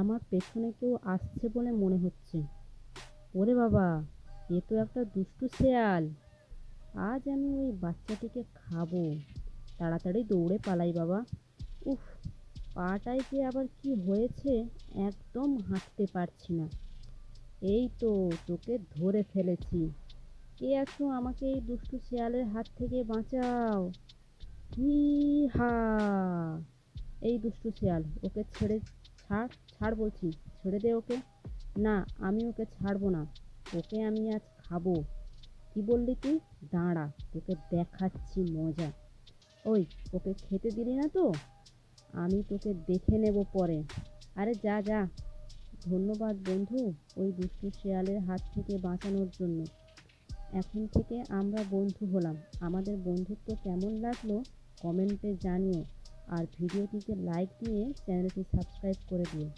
আমার পেছনে কেউ আসছে বলে মনে হচ্ছে। ওরে বাবা, এ তো একটা দুষ্টু শেয়াল। আজ আমি ওই বাচ্চাটিকে খাব। তাড়াতাড়ি দৌড়ে পালাই বাবা। উফ, পাটায় যে আবার কি হয়েছে একদম হাঁটতে পারছি না। এই তো তোকে ধরে ফেলেছি। কে আছো আমাকে এই দুষ্টু শেয়ালের হাত থেকে বাঁচাও? হি হা এই দুষ্টু শেয়াল, ওকে ছেড়ে ছাড় ছাড় বলছি, ছেড়ে দে ওকে? না, আমি ওকে ছাড়বো না। ওকে আমি আজ খাব। কি বললি তুই? দাঁড়া, তোকে দেখাচ্ছি মজা। ওই, ওকে খেতে দিলি না তো? আমি তোকে দেখে নেব পরে। আরে যা যা। ধন্যবাদ বন্ধু ওই দুষ্টু শেয়ালের হাত থেকে বাঁচানোর জন্য। এখন থেকে আমরা বন্ধু হলাম। আমাদের বন্ধুত্ব কেমন লাগল কমেন্টে জানিও। আর ভিডিওটিকে লাইক দিয়ে চ্যানেলটি সাবস্ক্রাইব করে দিও।